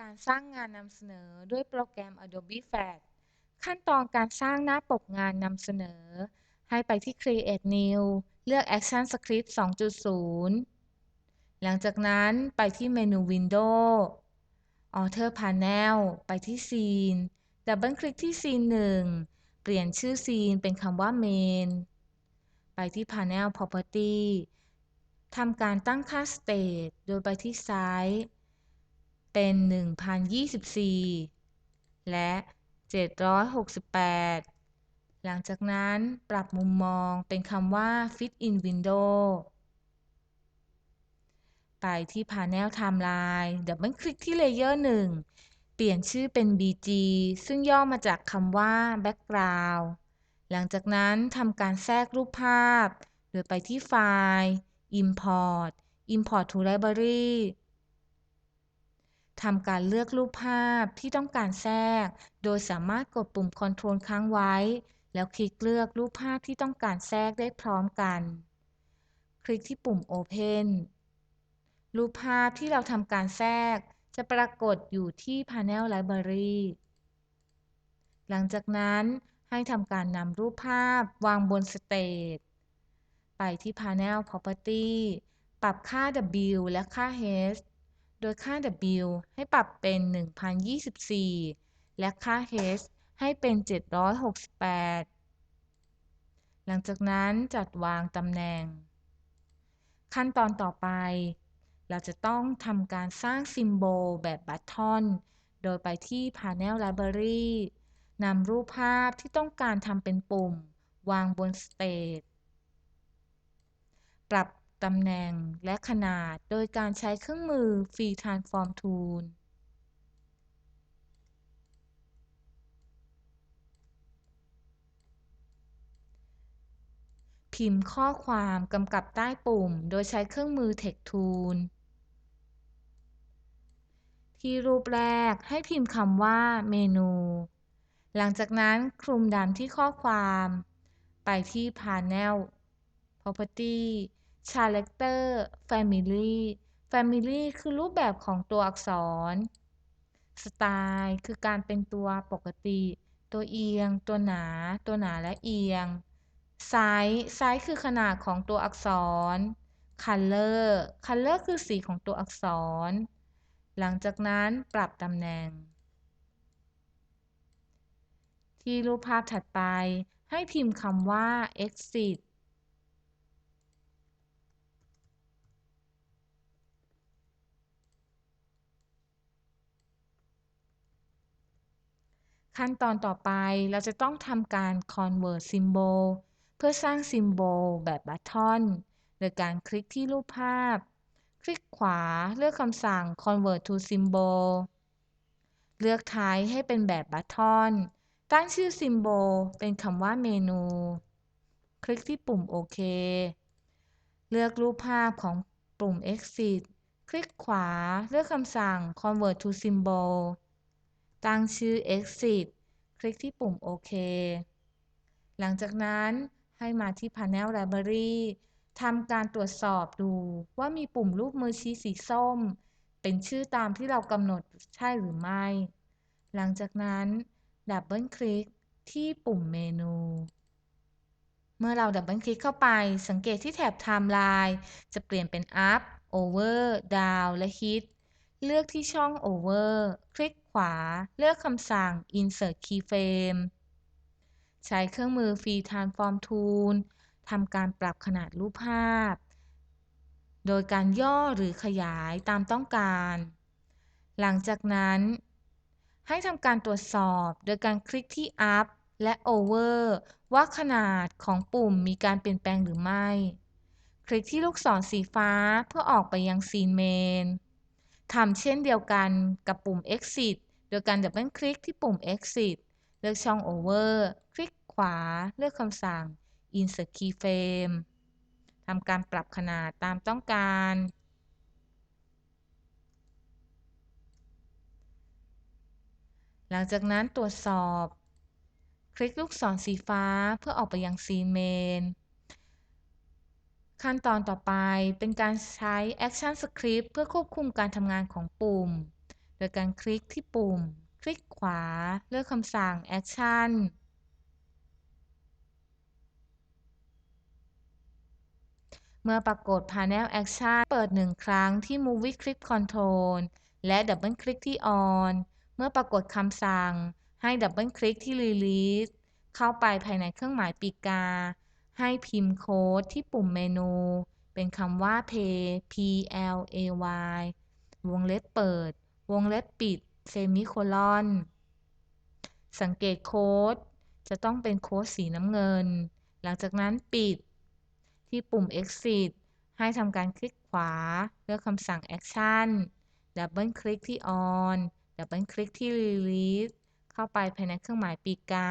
การสร้างงานนำเสนอด้วยโปรแกรม Adobe Flash ขั้นตอนการสร้างหน้าปกงานนำเสนอ ให้ไปที่ Create New เลือก Action Script 2.0 หลังจากนั้นไปที่เมนู Window Author Panel ไปที่ Scene ดับเบิลคลิกที่ Scene 1 เปลี่ยนชื่อ Scene เป็นคำว่า Main ไปที่ Panel Property ทำการตั้งค่า State โดยไปที่ Size เป็น 1024 และ 768 หลังจากนั้นปรับมุมมองเป็นคำว่า Fit in Window ไปที่ Panel Timeline ดับเบิลคลิกที่ Layer 1 เปลี่ยนชื่อเป็น BG ซึ่งย่อมาจากคำว่า Background หลังจากนั้นทำการแทรกรูปภาพ โดยไปที่ไฟล์ Import Import to Library ทำการเลือกรูปภาพที่ต้องการแทรก โดยสามารถกดปุ่ม Ctrl ค้างไว้ แล้วคลิกเลือกรูปภาพที่ต้องการแทรกได้พร้อมกัน คลิกที่ปุ่ม Open รูปภาพที่เราทำการแทรก จะปรากฏอยู่ที่ Panel Library หลังจากนั้นให้ทำการนำรูปภาพวางบน Stage ไปที่ Panel Property ปรับค่า W และค่า H โดยค่า W ให้ปรับเป็น 1024 และค่า H ให้เป็น 768 หลังจากนั้นจัดวางตำแหน่ง ขั้นตอนต่อไป เราจะต้องทำการสร้างซิมโบลแบบบัตทอน โดยไปที่ Panel Library นำรูปภาพที่ต้องการทำเป็นปุ่ม วางบน Stage ปรับ ตำแหน่งและขนาดโดยการใช้เครื่องมือ Free Transform Tool พิมพ์ข้อความกำกับใต้ปุ่ม โดยใช้เครื่องมือ Text Tool ที่รูปแรกให้พิมพ์คำว่าเมนู หลังจากนั้นคลุมดำที่ข้อความ ไปที่ Panel Property Character Family Family คือรูปแบบของตัวอักษร Style คือการเป็นตัวปกติ ตัวเอียง ตัวหนา ตัวหนาและเอียง Size Size คือขนาดของตัวอักษร Color Color คือสีของตัวอักษร หลังจากนั้นปรับตำแหน่ง ที่รูปภาพถัดไปให้พิมพ์คำว่า exit ขั้นตอนต่อไปเราจะต้องทำการ convert symbol เพื่อสร้างซิมโบลแบบบัตทอนโดยการคลิกที่รูปภาพ คลิกขวาเลือกคำสั่ง convert to symbol เลือก type ให้เป็นแบบบัตทอนตั้งชื่อซิมโบลเป็นคำว่าเมนู คลิกที่ปุ่มโอเค เลือกรูปภาพของปุ่ม exit คลิกขวาเลือกคำสั่ง convert to symbol ตั้งชื่อ exit คลิกที่ปุ่มโอเค หลังจากนั้นให้มาที่ Panel Library ทำการตรวจสอบดูว่ามีปุ่มรูปมือชี้สีส้ม เป็นชื่อตามที่เรากำหนดใช่หรือไม่ หลังจากนั้นดับเบิลคลิกที่ปุ่มเมนู เมื่อเราดับเบิลคลิกเข้าไปสังเกตที่แถบ Timeline จะเปลี่ยนเป็น Up Over Down และ Hit เลือกที่ช่อง Over คลิก วา เลือกคำสั่ง Insert Keyframe ใช้เครื่องมือ Free Transform Tool ทำการปรับขนาดรูปภาพ โดยการย่อหรือขยายตามต้องการ หลังจากนั้นให้ทำการตรวจสอบโดยการคลิกที่ Up และ Over ว่าขนาดของปุ่มมีการเปลี่ยนแปลงหรือไม่ คลิกที่ลูกศรสีฟ้าเพื่อออกไปยังซีนเมนทำเช่นเดียวกันกับปุ่ม Exit โดยการดับเบิลคลิกที่ปุ่ม Exit เลือกช่อง Over คลิกขวา เลือกคำสั่ง Insert Keyframe ทำการปรับขนาดตามต้องการ หลังจากนั้นตรวจสอบ คลิกลูกศรสีฟ้าเพื่อออกไปยังซีนเมน ขั้นตอนต่อไปเป็นการใช้ Action Script เพื่อควบคุมการทำงานของปุ่ม โดยการคลิกที่ปุ่ม คลิกขวา เลือกคำสั่ง Action เมื่อปรากฏ Panel Action เปิดหนึ่งครั้งที่ Movie Clip Control และดับเบิลคลิกที่ On เมื่อปรากฏคำสั่ง ให้ดับเบิลคลิกที่ Release เข้าไปภายในเครื่องหมายปีกา ให้พิมพ์โค้ดที่ปุ่มเมนู เป็นคำว่า Play P L A Y วงเล็บเปิด วงเล็บปิดเซมิโคลอน สังเกตโค้ด จะต้องเป็นโค้ดสีน้ำเงิน หลังจากนั้นปิด ที่ปุ่ม Exit ให้ทำการคลิกขวา เลือกคำสั่ง Action ดับเบิลคลิกที่ On ดับเบิลคลิกที่ Release เข้าไปภายในเครื่องหมายปีกา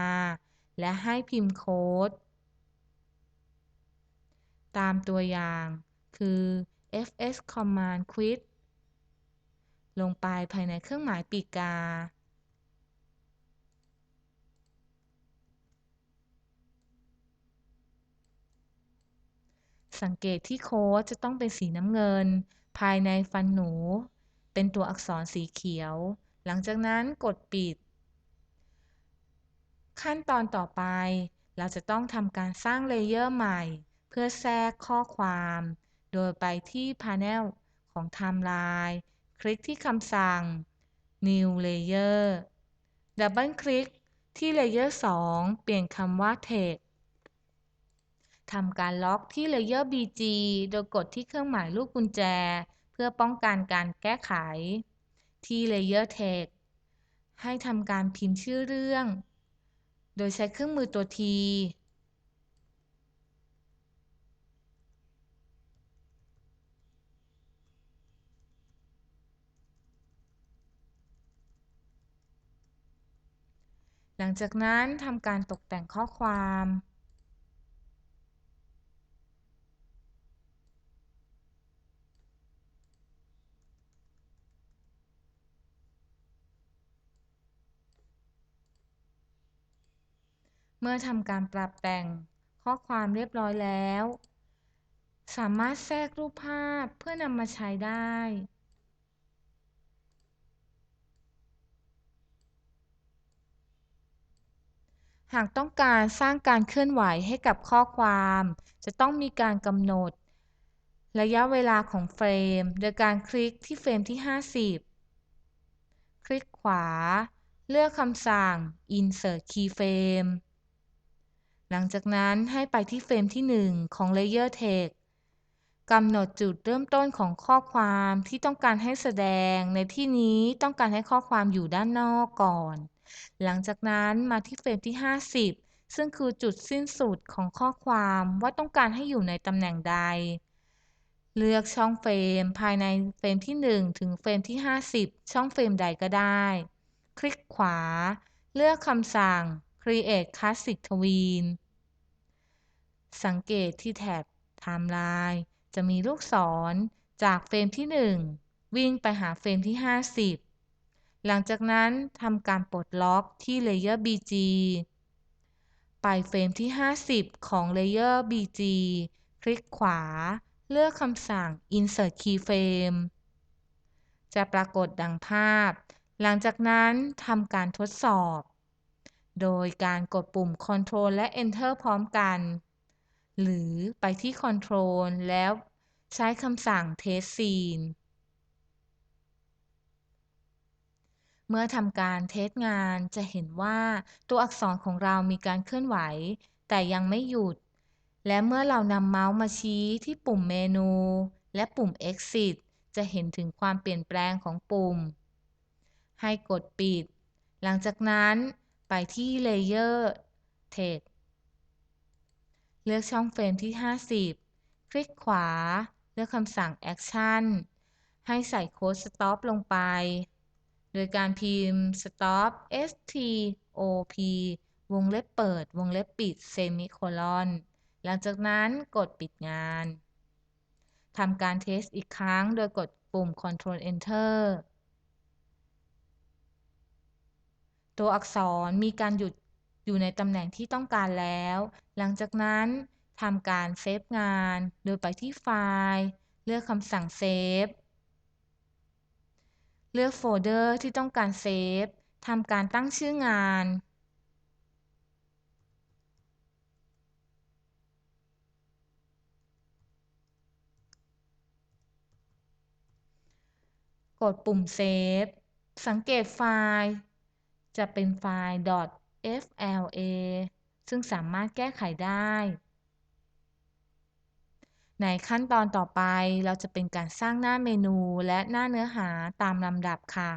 และให้พิมพ์โค้ด ตามตัวอย่างคือ fs command quit ลงไปภายในเครื่องหมายปีกา สังเกตที่โค้ดจะต้องเป็นสีน้ำเงิน ภายในฟันหนู เป็นตัวอักษรสีเขียว หลังจากนั้นกดปิด ขั้นตอนต่อไป เราจะต้องทำการสร้างเลเยอร์ใหม่ เพื่อแทรกข้อความ โดยไปที่ Panel ของ Timeline คลิกที่คำสั่ง New Layer ดับเบิลคลิกที่เลเยอร์2เปลี่ยนคำว่า Text ทำการล็อกที่เลเยอร์ BG โดยกดที่เครื่องหมายรูปกุญแจ เพื่อป้องกันการแก้ไข ที่เลเยอร์ Text ให้ทำการพิมพ์ชื่อเรื่อง โดยใช้เครื่องมือตัว T หลังจากนั้นทำการตกแต่งข้อความ เมื่อทำการปรับแต่งข้อความเรียบร้อยแล้ว สามารถแทรกรูปภาพเพื่อนำมาใช้ได้ หากต้องการสร้างการเคลื่อนไหวให้กับข้อความ จะต้องมีการกำหนด ระยะเวลาของเฟรม โดยการคลิกที่เฟรมที่ 50 คลิกขวา เลือกคำสั่ง Insert Keyframe หลังจากนั้นให้ไปที่เฟรมที่ 1 ของ Layer Text กำหนดจุดเริ่มต้นของข้อความที่ต้องการให้แสดง ในที่นี้ต้องการให้ข้อความอยู่ด้านนอกก่อน หลังจากนั้นมาที่เฟรมที่ 50 ซึ่งคือจุดสิ้นสุดของข้อความว่าต้องการให้อยู่ในตำแหน่งใด เลือกช่องเฟรมภายในเฟรมที่ 1 ถึงเฟรมที่ 50 ช่องเฟรมใดก็ได้ คลิกขวา เลือกคำสั่ง Create Classic Tween สังเกตที่แถบ Timeline จะมีลูกศรจากเฟรมที่ 1 วิ่งไปหาเฟรมที่ 50 หลังจากนั้นทำการปลดล็อกที่ Layer BG ไปเฟรมที่ 50 ของ Layer BG คลิกขวา เลือกคำสั่ง Insert Keyframe จะปรากฏดังภาพ หลังจากนั้นทำการทดสอบ โดยการกดปุ่ม Ctrl และ Enter พร้อมกัน หรือไปที่ Ctrl แล้วใช้คำสั่ง Test Scene เมื่อทำการเทสงานจะเห็นว่าตัวอักษรของเรามีการเคลื่อนไหว แต่ยังไม่หยุด และเมื่อเรานำเมาส์มาชี้ที่ปุ่มเมนู และปุ่ม Exit จะเห็นถึงความเปลี่ยนแปลงของปุ่ม ให้กดปิด หลังจากนั้นไปที่ Layer Text เลือกช่องเฟรมที่ 50 คลิกขวา เลือกคำสั่ง Action ให้ใส่โค้ด Stop ลงไป ดยการพิมพ์ Stop S T O P วงเล็บเปิด วงเล็บปิดเซมิโคลอนหลังจากนั้นกดปิดงานทำการเทสอีกครั้งโดยกดปุ่ม Ctrl Enter ตัวอักษรมีการหยุดอยู่ในตำแหน่งที่ต้องการแล้ว หลังจากนั้นทำการเซฟงาน โดยไปที่ไฟล์ เลือกคำสั่งเซฟ เลือกโฟลเดอร์ที่ต้องการเซฟทำการตั้งชื่องานกดปุ่มเซฟ สังเกตไฟล์ จะเป็นไฟล์ .fla ซึ่งสามารถแก้ไขได้ ในขั้นตอนต่อไปเราจะเป็นการสร้างหน้าเมนูและหน้าเนื้อหาตามลำดับค่ะ